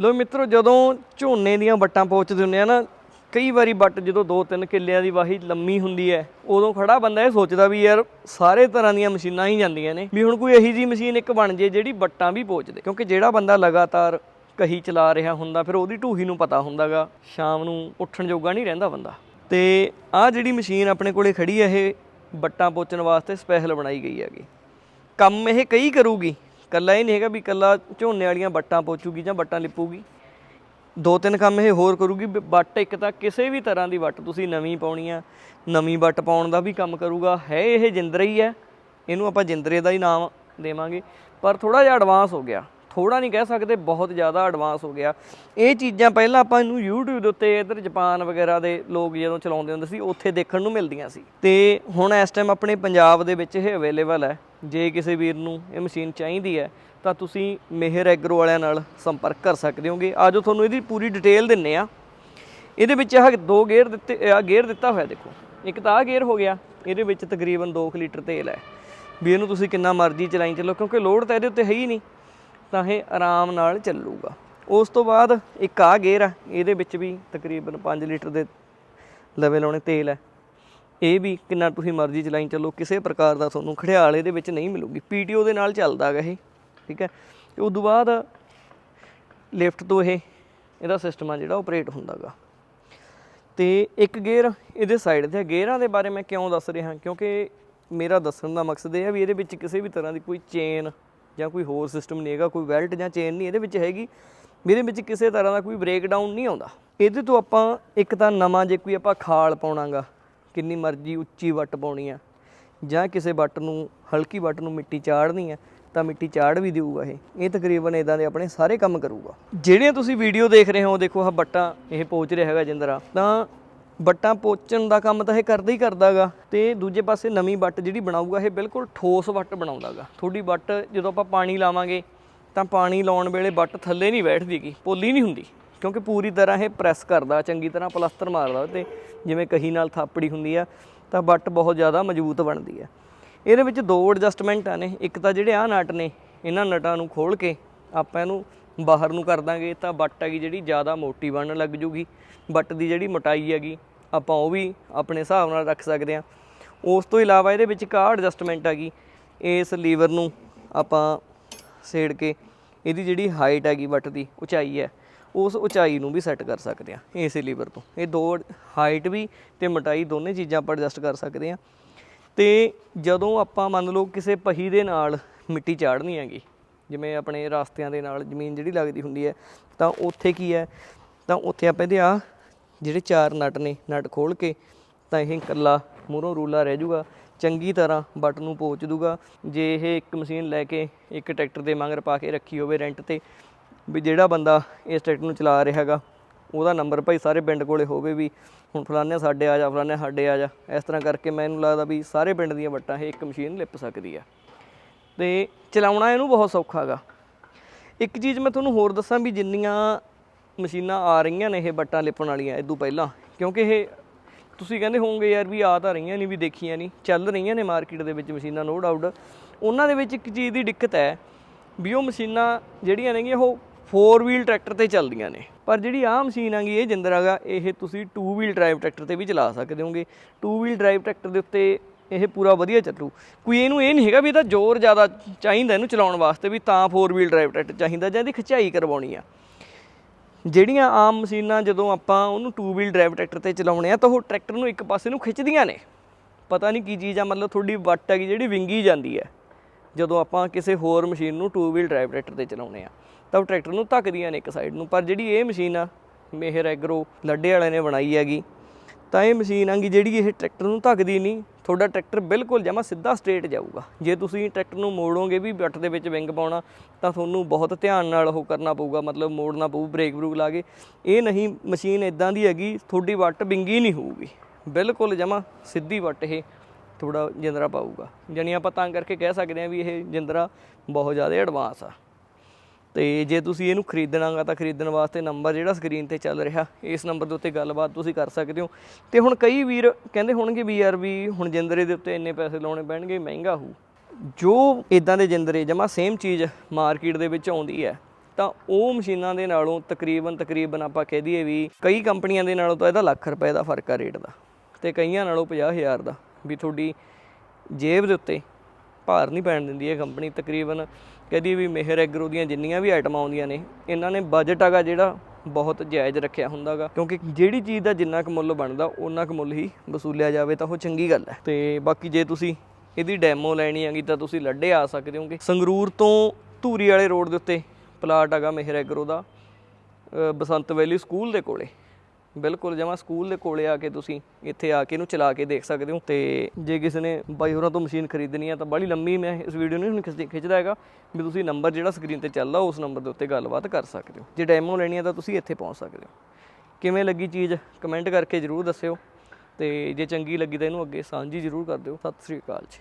ਲੋ ਮਿੱਤਰੋ, ਜਦੋਂ ਝੋਨੇ ਦੀਆਂ ਵੱਟਾਂ ਪੋਚਦੇ ਹੁੰਦੇ ਆ ਨਾ, ਕਈ ਵਾਰੀ ਵੱਟ ਜਦੋਂ 2-3 ਕਿੱਲਿਆਂ ਦੀ ਵਾਹੀ ਲੰਮੀ ਹੁੰਦੀ ਹੈ, ਉਦੋਂ ਖੜਾ ਬੰਦਾ ਇਹ ਸੋਚਦਾ ਵੀ ਯਾਰ ਸਾਰੇ ਤਰ੍ਹਾਂ ਦੀਆਂ ਮਸ਼ੀਨਾਂ ਹੀ ਜਾਂਦੀਆਂ ਨੇ, ਵੀ ਹੁਣ ਕੋਈ ਇਹੀ ਜੀ ਮਸ਼ੀਨ ਇੱਕ ਬਣ ਜੇ ਜਿਹੜੀ ਵੱਟਾਂ ਵੀ ਪੋਚਦੇ, ਕਿਉਂਕਿ ਜਿਹੜਾ ਬੰਦਾ ਲਗਾਤਾਰ ਕਹੀ ਚਲਾ ਰਿਹਾ ਹੁੰਦਾ, ਫਿਰ ਉਹਦੀ ਢੂਹੀ ਨੂੰ ਪਤਾ ਹੁੰਦਾਗਾ ਸ਼ਾਮ ਨੂੰ ਉੱਠਣ ਜੋਗਾ ਨਹੀਂ ਰਹਿੰਦਾ ਬੰਦਾ। ਤੇ ਆਹ ਜਿਹੜੀ ਮਸ਼ੀਨ ਆਪਣੇ ਕੋਲੇ ਖੜੀ ਹੈ, ਇਹ ਵੱਟਾਂ ਪੋਚਣ ਵਾਸਤੇ ਸਪੈਸ਼ਲ ਬਣਾਈ ਗਈ ਹੈਗੀ। ਕੰਮ ਇਹ ਕਈ ਕਰੂਗੀ ਕੱਲਾ ਇਹ ਨਹੀਂ ਹੈਗਾ ਵੀ ਕੱਲਾ ਝੋਨੇ ਵਾਲੀਆਂ ਵੱਟਾਂ ਪੋਚੂਗੀ ਜਾਂ ਵੱਟਾਂ ਲਿਪੂਗੀ। ਦੋ ਤਿੰਨ ਕੰਮ ਇਹ ਹੋਰ ਕਰੂਗੀ ਵੱਟ ਇੱਕ ਤਾਂ ਕਿਸੇ ਵੀ ਤਰ੍ਹਾਂ ਦੀ ਵੱਟ ਤੁਸੀਂ ਨਵੀਂ ਪਾਉਣੀ ਆ, ਨਵੀਂ ਵੱਟ ਪਾਉਣ ਦਾ ਵੀ ਕੰਮ ਕਰੂਗਾ, ਹੈ ਇਹ ਜਿੰਦਰਾ ਹੀ ਹੈ, ਇਹਨੂੰ ਆਪਾਂ ਜਿੰਦਰੇ ਦਾ ਹੀ ਨਾਮ ਦੇਵਾਂਗੇ, ਪਰ ਥੋੜਾ ਜਿਹਾ ਐਡਵਾਂਸ ਹੋ ਗਿਆ। ਥੋੜਾ ਨਹੀਂ ਕਹਿ ਸਕਦੇ, ਬਹੁਤ ਜ਼ਿਆਦਾ ਐਡਵਾਂਸ ਹੋ ਗਿਆ। ਇਹ ਚੀਜ਼ਾਂ ਪਹਿਲਾਂ ਆਪਾਂ ਇਹਨੂੰ YouTube ਦੇ ਉੱਤੇ, ਇਧਰ ਜਾਪਾਨ ਵਗੈਰਾ ਦੇ ਲੋਕ ਜਦੋਂ ਚਲਾਉਂਦੇ ਹੁੰਦੇ ਸੀ, ਉੱਥੇ ਦੇਖਣ ਨੂੰ ਮਿਲਦੀਆਂ ਸੀ। ਤੇ ਹੁਣ ਇਸ ਟਾਈਮ ਆਪਣੇ ਪੰਜਾਬ ਦੇ ਵਿੱਚ ਇਹ ਅਵੇਲੇਬਲ ਹੈ। ਜੇ ਕਿਸੇ ਵੀਰ ਨੂੰ ਇਹ ਮਸ਼ੀਨ ਚਾਹੀਦੀ ਹੈ, ਤਾਂ ਤੁਸੀਂ ਮਿਹਰ ਐਗਰੋ ਵਾਲਿਆਂ ਨਾਲ ਸੰਪਰਕ ਕਰ ਸਕਦੇ ਹੋਗੇ। ਆਜੋ ਤੁਹਾਨੂੰ ਇਹਦੀ ਪੂਰੀ ਡਿਟੇਲ ਦਿੰਨੇ ਆ। ਇਹਦੇ ਵਿੱਚ ਆਹ ਦੋ ਗੇਅਰ ਦਿੱਤੇ ਆ ਗੇਅਰ ਦਿੱਤਾ ਹੋਇਆ ਦੇਖੋ। ਇੱਕ ਤਾਂ ਆਹ ਗੇਅਰ ਹੋ ਗਿਆ। ਇਹਦੇ ਵਿੱਚ ਤਕਰੀਬਨ 2 ਲੀਟਰ ਤੇਲ ਹੈ। ਵੀ ਇਹਨੂੰ ਤੁਸੀਂ ਕਿੰਨਾ ਮਰਜ਼ੀ ਚਲਾਈ ਚੱਲੋ, ਕਿਉਂਕਿ ਲੋਡ ਤਾਂ ਇਹਦੇ ਉੱਤੇ ਹੈ ਹੀ ਨਹੀਂ। ਤਾਂ ਇਹ ਆਰਾਮ ਨਾਲ ਚੱਲੂਗਾ। ਉਸ ਤੋਂ ਬਾਅਦ ਇੱਕ ਆ ਗੇਅਰ ਆ, ਇਹਦੇ ਵਿੱਚ ਵੀ ਤਕਰੀਬਨ 5 ਲੀਟਰ ਦੇ ਲਵੇ ਲਾਉਣੇ ਤੇਲ ਹੈ। ਇਹ ਵੀ ਕਿੰਨਾ ਤੁਸੀਂ ਮਰਜ਼ੀ ਚਲਾਈ ਚੱਲੋ, ਕਿਸੇ ਪ੍ਰਕਾਰ ਦਾ ਤੁਹਾਨੂੰ ਖੜਿਆਲ ਇਹਦੇ ਵਿੱਚ ਨਹੀਂ ਮਿਲੂਗੀ। ਪੀਟੀਓ ਦੇ ਨਾਲ ਚੱਲਦਾ ਹੈਗਾ ਇਹ, ਠੀਕ ਹੈ। ਤੇ ਉਸ ਤੋਂ ਬਾਅਦ ਲਿਫਟ ਤੋਂ ਇਹ, ਇਹਦਾ ਸਿਸਟਮ ਆ ਜਿਹੜਾ ਆਪਰੇਟ ਹੁੰਦਾਗਾ ਤੇ ਇੱਕ ਗੇਅਰ ਇਹਦੇ ਸਾਈਡ ਤੇ ਗੇਅਰਾਂ ਦੇ ਬਾਰੇ ਮੈਂ ਕਿਉਂ ਦੱਸ ਰਿਹਾ? ਕਿਉਂਕਿ ਮੇਰਾ ਦੱਸਣ ਦਾ ਮਕਸਦ ਇਹ ਹੈ ਵੀ ਇਹਦੇ ਵਿੱਚ ਕਿਸੇ ਵੀ ਤਰ੍ਹਾਂ ਦੀ ਕੋਈ ਚੇਨ ਜਾਂ ਕੋਈ ਹੋਰ ਸਿਸਟਮ ਨਹੀਂ ਹੈਗਾ, ਕੋਈ ਬੈਲਟ ਜਾਂ ਚੇਨ ਨਹੀਂ ਇਹਦੇ ਵਿੱਚ ਹੈਗੀ। ਵੀ ਇਹਦੇ ਵਿੱਚ ਕਿਸੇ ਤਰ੍ਹਾਂ ਦਾ ਕੋਈ ਬ੍ਰੇਕਡਾਊਨ ਨਹੀਂ ਆਉਂਦਾ। ਇਹਦੇ ਤੋਂ ਆਪਾਂ ਇੱਕ ਤਾਂ ਨਵਾਂ ਜੇ ਕੋਈ ਆਪਾਂ ਖਾਲ ਪਾਉਣਾਗਾ, ਕਿੰਨੀ ਮਰਜ਼ੀ ਉੱਚੀ ਵੱਟ ਪਾਉਣੀ ਆ, ਜਾਂ ਕਿਸੇ ਵੱਟ ਨੂੰ, ਹਲਕੀ ਵੱਟ ਨੂੰ ਮਿੱਟੀ ਚਾੜਨੀ ਆ, ਤਾਂ ਮਿੱਟੀ ਚਾੜ ਵੀ ਦੇਊਗਾ ਇਹ। ਇਹ ਤਕਰੀਬਨ ਇਦਾਂ ਦੇ ਆਪਣੇ ਸਾਰੇ ਕੰਮ ਕਰੂਗਾ। ਜਿਹੜੀਆਂ ਤੁਸੀਂ ਵੀਡੀਓ ਦੇਖ ਰਹੇ ਹੋ, ਦੇਖੋ ਆਹ ਬੱਟਾਂ ਇਹ ਪਹੁੰਚ ਰਿਹਾ ਹੈਗਾ ਜਿੰਦਰਾ, ਤਾਂ ਵੱਟਾਂ ਪੋਚਣ ਦਾ ਕੰਮ ਤਾਂ ਇਹ ਕਰਦਾ ਹੀ ਕਰਦਾਗਾ ਤੇ ਦੂਜੇ ਪਾਸੇ ਨਵੀਂ ਵੱਟ ਜਿਹੜੀ ਬਣਾਊਗਾ, ਇਹ ਬਿਲਕੁਲ ਠੋਸ ਵੱਟ ਬਣਾਉਂਦਾਗਾ। ਤੁਹਾਡੀ ਵੱਟ ਜਦੋਂ ਆਪਾਂ ਪਾਣੀ ਲਾਵਾਂਗੇ ਤਾਂ ਪਾਣੀ ਲਾਉਣ ਵੇਲੇ ਵੱਟ ਥੱਲੇ ਨਹੀਂ ਬੈਠਦੀਗੀ ਪੋਲੀ ਨਹੀਂ ਹੁੰਦੀ। ਕਿਉਂਕਿ ਪੂਰੀ ਤਰ੍ਹਾਂ ਇਹ ਪ੍ਰੈਸ ਕਰਦਾ, ਚੰਗੀ ਤਰ੍ਹਾਂ ਪਲਸਤਰ ਮਾਰਦਾ ਤੇ, ਜਿਵੇਂ ਕਹੀ ਨਾਲ ਥਾਪੜੀ ਹੁੰਦੀ ਆ, ਤਾਂ ਵੱਟ ਬਹੁਤ ਜ਼ਿਆਦਾ ਮਜ਼ਬੂਤ ਬਣਦੀ ਹੈ ਇਹਦੇ ਵਿੱਚ ਦੋ ਐਡਜਸਟਮੈਂਟਾਂ ਨੇ, ਇੱਕ ਤਾਂ ਜਿਹੜੇ ਆ ਨਟ ਨੇ, ਇਹਨਾਂ ਨਟਾਂ ਨੂੰ ਖੋਲ ਕੇ ਆਪਾਂ ਇਹਨੂੰ ਬਾਹਰ ਨੂੰ ਕਰ ਦਾਂਗੇ, ਤਾਂ ਵੱਟ ਹੈਗੀ ਜਿਹੜੀ ਜ਼ਿਆਦਾ ਮੋਟੀ ਬਣਨ ਲੱਗ ਜੂਗੀ। ਵੱਟ ਦੀ ਜਿਹੜੀ ਮੋਟਾਈ ਹੈਗੀ ਆਪਾਂ ਉਹ ਵੀ ਆਪਣੇ ਹਿਸਾਬ ਨਾਲ ਰੱਖ ਸਕਦੇ ਹਾਂ। ਉਸ ਤੋਂ ਇਲਾਵਾ ਇਹਦੇ ਵਿੱਚ ਇੱਕ ਆ ਐਡਜਸਟਮੈਂਟ ਹੈਗੀ, ਇਸ ਲੀਵਰ ਨੂੰ ਆਪਾਂ ਸੇੜ ਕੇ ਇਹਦੀ ਜਿਹੜੀ ਹਾਈਟ ਹੈਗੀ ਵੱਟ ਦੀ, ਉਚਾਈ ਹੈ, ਉਸ ਉਚਾਈ ਨੂੰ ਵੀ ਸੈੱਟ ਕਰ ਸਕਦੇ ਆ ਇਸੇ ਲੀਵਰ ਤੋਂ। ਇਹ ਦੋ ਹਾਈਟ ਵੀ ਤੇ ਮੋਟਾਈ ਦੋਨੇ ਚੀਜ਼ਾਂ ਆਪਾਂ ਐਡਜਸਟ ਕਰ ਸਕਦੇ ਆ ਤੇ ਜਦੋਂ ਆਪਾਂ ਮੰਨ ਲਓ ਕਿਸੇ ਪਹੀ ਦੇ ਨਾਲ ਮਿੱਟੀ ਚਾੜਨੀ ਹੈਗੀ, ਜਿਵੇਂ ਆਪਣੇ ਰਸਤਿਆਂ ਦੇ ਨਾਲ ਜ਼ਮੀਨ ਜਿਹੜੀ ਲੱਗਦੀ ਹੁੰਦੀ ਹੈ, ਤਾਂ ਉੱਥੇ ਕੀ ਹੈ, ਤਾਂ ਉੱਥੇ ਆਪਾਂ ਇਹਦੇ ਆ ਜਿਹੜੇ ਚਾਰ ਨਟ ਨੇ, ਨਟ ਖੋਲ ਕੇ ਤਾਂ ਇਹ ਇਕੱਲਾ ਮੂਹਰੋਂ ਰੂਲਾ ਰਹਿ ਜਾਊਗਾ, ਚੰਗੀ ਤਰ੍ਹਾਂ ਬੱਟ ਨੂੰ ਪੋਚ ਦੂਗਾ ਜੇ ਇਹ ਇੱਕ ਮਸ਼ੀਨ ਲੈ ਕੇ ਇੱਕ ਟਰੈਕਟਰ ਦੇ ਮਗਰ ਪਾ ਕੇ ਰੱਖੀ ਹੋਵੇ ਰੈਂਟ ਤੇ, ਵੀ ਜਿਹੜਾ ਬੰਦਾ ਇਸ ਟਰੈਕਟਰ ਨੂੰ ਚਲਾ ਰਿਹਾ ਹੈਗਾ, ਉਹਦਾ ਨੰਬਰ ਭਾਈ ਸਾਰੇ ਪਿੰਡ ਕੋਲੇ ਹੋਵੇ ਵੀ ਹੁਣ ਫਲਾਣੇ ਸਾਡੇ ਆ ਜਾ ਫਲਾਣੇ ਸਾਡੇ ਆ ਜਾ। ਇਸ ਤਰ੍ਹਾਂ ਕਰਕੇ ਮੈਨੂੰ ਲੱਗਦਾ ਵੀ ਸਾਰੇ ਪਿੰਡ ਦੀਆਂ ਵੱਟਾਂ ਇਹ ਇੱਕ ਮਸ਼ੀਨ ਲਿਪ ਸਕਦੀ ਆ। ਤੇ ਚਲਾਉਣਾ ਇਹਨੂੰ ਬਹੁਤ ਸੌਖਾ ਹੈਗਾ। ਇੱਕ ਚੀਜ਼ ਮੈਂ ਤੁਹਾਨੂੰ ਹੋਰ ਦੱਸਾਂ ਵੀ ਜਿੰਨੀਆਂ ਮਸ਼ੀਨਾਂ ਆ ਰਹੀਆਂ ਨੇ ਇਹ ਬੱਟਾਂ ਲਿਪਣ ਵਾਲੀਆਂ ਇਦੋਂ ਪਹਿਲਾਂ। ਕਿਉਂਕਿ ਇਹ ਤੁਸੀਂ ਕਹਿੰਦੇ ਹੋਵੋਗੇ ਯਾਰ ਵੀ ਆ ਤਾਂ ਰਹੀਆਂ ਨਹੀਂ ਵੀ ਦੇਖੀਆਂ ਨਹੀਂ ਚੱਲ ਰਹੀਆਂ ਨੇ ਮਾਰਕੀਟ ਦੇ ਵਿੱਚ ਮਸ਼ੀਨਾਂ ਨੋ ਡਾਊਟ ਉਹਨਾਂ ਦੇ ਵਿੱਚ ਇੱਕ ਚੀਜ਼ ਦੀ ਦਿੱਕਤ ਹੈ ਵੀ ਉਹ ਮਸ਼ੀਨਾਂ ਜਿਹੜੀਆਂ ਨੇਗੀਆਂ, ਉਹ 4 ਵੀਲ ਟਰੈਕਟਰ ਤੇ ਚੱਲਦੀਆਂ ਨੇ। ਪਰ ਜਿਹੜੀ ਆਹ ਮਸ਼ੀਨ ਆਗੀ ਇਹ ਜਿੰਦਰ ਹੈਗਾ, ਇਹ ਤੁਸੀਂ 2 ਵੀਲ ਡਰਾਈਵ ਟਰੈਕਟਰ ਤੇ ਵੀ ਚਲਾ ਸਕਦੇ ਹੋਗੇ 2 ਵੀਲ ਡਰਾਈਵ ਟਰੈਕਟਰ ਦੇ ਉੱਤੇ ਇਹ ਪੂਰਾ ਵਧੀਆ ਚੱਲੂ। ਕੋਈ ਇਹਨੂੰ ਇਹ ਨਹੀਂ ਹੈਗਾ ਵੀ ਇਹਦਾ ਜ਼ੋਰ ਜ਼ਿਆਦਾ ਚਾਹੀਦਾ ਇਹਨੂੰ ਚਲਾਉਣ ਵਾਸਤੇ ਵੀ ਤਾਂ 4 ਵੀਲ ਡਰਾਈਵ ਟਰੈਕਟਰ ਚਾਹੀਦਾ ਜਾਂ ਇਹਦੀ ਖਿਚਾਈ ਕਰਵਾਉਣੀ ਆ। ਜਿਹੜੀਆਂ ਆਮ ਮਸ਼ੀਨਾਂ ਜਦੋਂ ਆਪਾਂ ਉਹਨੂੰ ਟੂ ਵੀਲ ਡਰਾਈਵ ਟਰੈਕਟਰ ਤੇ ਚਲਾਉਣੇ ਆ ਤਾਂ ਉਹ ਟਰੈਕਟਰ ਨੂੰ ਇੱਕ ਪਾਸੇ ਨੂੰ ਖਿੱਚਦੀਆਂ ਨੇ। ਪਤਾ ਨਹੀਂ ਕੀ ਚੀਜ਼ ਆ, ਮਤਲਬ ਤੁਹਾਡੀ ਵੱਟ ਹੈਗੀ ਜਿਹੜੀ ਵਿੰਗੀ ਜਾਂਦੀ ਹੈ। ਜਦੋਂ ਆਪਾਂ ਕਿਸੇ ਹੋਰ ਮਸ਼ੀਨ ਨੂੰ ਟੂ ਵੀਲ ਡਰਾਈਵ ਟਰੈਕਟਰ ਤੇ ਚਲਾਉਣੇ ਆ, ਤਾਂ ਉਹ ਟਰੈਕਟਰ ਨੂੰ ਧੱਕਦੀਆਂ ਨੇ ਇੱਕ ਸਾਈਡ ਨੂੰ। ਪਰ ਜਿਹੜੀ ਇਹ ਮਸ਼ੀਨ ਆ, ਮੇਹਰ ਐਗਰੋ ਲੱਡੇ ਵਾਲੇ ਨੇ ਬਣਾਈ ਹੈਗੀ, ਤਾਂ ਇਹ ਮਸ਼ੀਨ ਆਂਗੀ ਜਿਹੜੀ ਇਹ ਟਰੈਕਟਰ ਨੂੰ ਧੱਕਦੀ ਨਹੀਂ ਤੁਹਾਡਾ ਟਰੈਕਟਰ ਬਿਲਕੁਲ ਜਮਾ ਸਿੱਧਾ ਸਟ੍ਰੇਟ ਜਾਊਗਾ। ਜੇ ਤੁਸੀਂ ਟਰੈਕਟਰ ਨੂੰ ਮੋੜੋਗੇ ਵੀ ਬੱਟ ਦੇ ਵਿੱਚ ਵਿੰਗ ਪਾਉਣਾ, ਤਾਂ ਤੁਹਾਨੂੰ ਬਹੁਤ ਧਿਆਨ ਨਾਲ ਉਹ ਕਰਨਾ ਪਊਗਾ, ਮਤਲਬ ਮੋੜਨਾ ਪਊ ਬ੍ਰੇਕ ਬਰੂਕ ਲਾ ਕੇ। ਇਹ ਨਹੀਂ, ਮਸ਼ੀਨ ਇਦਾਂ ਦੀ ਹੈਗੀ, ਤੁਹਾਡੀ ਵੱਟ ਵਿੰਗੀ ਨਹੀਂ ਹੋਊਗੀ। ਬਿਲਕੁਲ ਜਮਾ ਸਿੱਧੀ ਵੱਟ ਇਹ ਥੋੜਾ ਜਿੰਦਰਾ ਪਾਊਗਾ। ਜਾਣੀ ਆਪਾਂ ਤਾਂ ਕਰਕੇ ਕਹਿ ਸਕਦੇ ਹਾਂ ਵੀ ਇਹ ਜਿੰਦਰਾ ਬਹੁਤ ਜ਼ਿਆਦਾ ਐਡਵਾਂਸ ਆ। ਤੇ ਜੇ ਤੁਸੀਂ ਇਹਨੂੰ ਖਰੀਦਣਾਗਾ ਤਾਂ ਖਰੀਦਣ ਵਾਸਤੇ ਨੰਬਰ ਜਿਹੜਾ ਸਕਰੀਨ ਤੇ ਚੱਲ ਰਿਹਾ, ਇਸ ਨੰਬਰ ਦੇ ਉੱਤੇ ਗੱਲਬਾਤ ਤੁਸੀਂ ਕਰ ਸਕਦੇ ਹੋ। ਤੇ ਹੁਣ ਕਈ ਵੀਰ ਕਹਿੰਦੇ ਹੋਣਗੇ ਵੀ ਯਾਰ ਵੀ ਹੁਣ ਜਿੰਦਰੇ ਦੇ ਉੱਤੇ ਇੰਨੇ ਪੈਸੇ ਲਾਉਣੇ ਪੈਣਗੇ, ਮਹਿੰਗਾ ਹੋਊ। ਜੋ ਇਦਾਂ ਦੇ ਜਿੰਦਰੇ ਜਮਾ ਸੇਮ ਚੀਜ਼ ਮਾਰਕੀਟ ਦੇ ਵਿੱਚ ਆਉਂਦੀ ਹੈ, ਤਾਂ ਉਹ ਮਸ਼ੀਨਾਂ ਦੇ ਨਾਲੋਂ ਤਕਰੀਬਨ ਤਕਰੀਬਨ ਆਪਾਂ ਕਹਿ ਦਈਏ ਵੀ ਕਈ ਕੰਪਨੀਆਂ ਦੇ ਨਾਲੋਂ ਤਾਂ ਇਹਦਾ ਲੱਖ ਰੁਪਏ ਦਾ ਫ਼ਰਕ ਆ ਰੇਟ ਦਾ ਤੇ ਕਈਆਂ ਨਾਲੋਂ 50000 ਦਾ ਵੀ ਤੁਹਾਡੀ ਜੇਬ ਦੇ ਉੱਤੇ ਭਾਰ ਨਹੀਂ ਪੈਣ ਦਿੰਦੀ ਇਹ ਕੰਪਨੀ ਤਕਰੀਬਨ ਕਹਦੀ ਵੀ ਮਿਹਰ ਐਗਰੋ ਦੀਆਂ ਜਿੰਨੀਆਂ ਵੀ ਆਈਟਮਾਂ ਆਉਂਦੀਆਂ ਨੇ, ਇਹਨਾਂ ਨੇ ਬਜਟ ਹੈਗਾ ਜਿਹੜਾ ਬਹੁਤ ਜਾਇਜ਼ ਰੱਖਿਆ ਹੁੰਦਾਗਾ। ਕਿਉਂਕਿ ਜਿਹੜੀ ਚੀਜ਼ ਦਾ ਜਿੰਨਾ ਕੁ ਮੁੱਲ ਬਣਦਾ ਉਹਨਾਂ ਕੁ ਮੁੱਲ ਹੀ ਵਸੂਲਿਆ ਜਾਵੇ, ਤਾਂ ਉਹ ਚੰਗੀ ਗੱਲ ਹੈ। ਤੇ ਬਾਕੀ ਜੇ ਤੁਸੀਂ ਇਹਦੀ ਡੈਮੋ ਲੈਣੀ ਹੈਗੀ, ਤਾਂ ਤੁਸੀਂ ਲੱਡੇ ਆ ਸਕਦੇ ਹੋਗੇ। ਸੰਗਰੂਰ ਤੋਂ ਧੂਰੀ ਵਾਲੇ ਰੋਡ ਦੇ ਉੱਤੇ ਪਲਾਟ ਹੈਗਾ ਮਿਹਰ ਐਗਰੋ ਦਾ ਬਸੰਤ ਵੈਲੀ ਸਕੂਲ ਦੇ ਕੋਲੇ। ਬਿਲਕੁਲ, ਜਮਾ ਸਕੂਲ ਦੇ ਕੋਲੇ ਆ ਕੇ ਤੁਸੀਂ ਇੱਥੇ ਆ ਕੇ ਇਹਨੂੰ ਚਲਾ ਕੇ ਦੇਖ ਸਕਦੇ ਹੋ ਤੇ ਜੇ ਕਿਸੇ ਨੇ ਬਾਈ ਹੋਰਾਂ ਤੋਂ ਮਸ਼ੀਨ ਖਰੀਦਣੀ ਆ ਤਾਂ ਬੜੀ ਲੰਮੀ ਮੈਂ ਇਸ ਵੀਡੀਓ ਨੂੰ ਹੁਣ ਖਿੱਚ- ਖਿੱਚਦਾ ਹੈਗਾ ਵੀ ਤੁਸੀਂ ਨੰਬਰ ਜਿਹੜਾ ਸਕਰੀਨ ਤੇ ਚੱਲਦਾ ਉਸ ਨੰਬਰ ਦੇ ਉੱਤੇ ਗੱਲਬਾਤ ਕਰ ਸਕਦੇ ਹੋ। ਜੇ ਡੈਮੋ ਲੈਣੀ ਆ ਤਾਂ ਤੁਸੀਂ ਇੱਥੇ ਪਹੁੰਚ ਸਕਦੇ ਹੋ। ਕਿਵੇਂ ਲੱਗੀ ਚੀਜ਼ ਕਮੈਂਟ ਕਰਕੇ ਜਰੂਰ ਦੱਸਿਓ ਤੇ ਜੇ ਚੰਗੀ ਲੱਗੀ ਤਾਂ ਇਹਨੂੰ ਅੱਗੇ ਸਾਂਝੀ ਜਰੂਰ ਕਰ ਦਿਓ। ਸਤਿ ਸ੍ਰੀ ਅਕਾਲ ਜੀ।